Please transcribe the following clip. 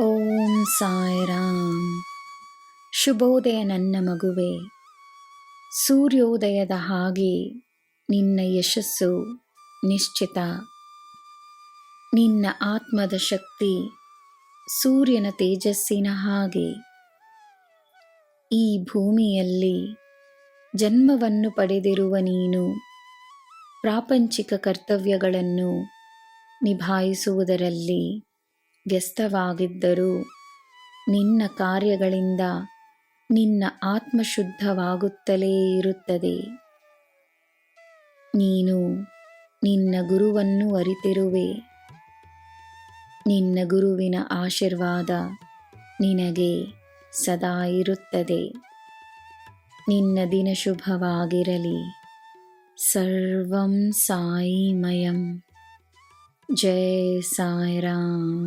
ಓಂ ಸಾಯಿರಾಮ್. ಶುಭೋದಯ ನನ್ನ ಮಗುವೆ. ಸೂರ್ಯೋದಯದ ಹಾಗೆ ನಿನ್ನ ಯಶಸ್ಸು ನಿಶ್ಚಿತ. ನಿನ್ನ ಆತ್ಮದ ಶಕ್ತಿ ಸೂರ್ಯನ ತೇಜಸ್ಸಿನ ಹಾಗೆ. ಈ ಭೂಮಿಯಲ್ಲಿ ಜನ್ಮವನ್ನು ಪಡೆದಿರುವ ನೀನು ಪ್ರಾಪಂಚಿಕ ಕರ್ತವ್ಯಗಳನ್ನು ನಿಭಾಯಿಸುವುದರಲ್ಲಿ ವ್ಯಸ್ತವಾಗಿದ್ದರೂ ನಿನ್ನ ಕಾರ್ಯಗಳಿಂದ ನಿನ್ನ ಆತ್ಮಶುದ್ಧವಾಗುತ್ತಲೇ ಇರುತ್ತದೆ. ನೀನು ನಿನ್ನ ಗುರುವನ್ನು ಅರಿತಿರುವೆ. ನಿನ್ನ ಗುರುವಿನ ಆಶೀರ್ವಾದ ನಿನಗೆ ಸದಾ ಇರುತ್ತದೆ. ನಿನ್ನ ದಿನ ಶುಭವಾಗಿರಲಿ ಸರ್ವಂ ಸಾಯಿಮಯಂ. ಜೈ ಸಾಯಿರಾಮ್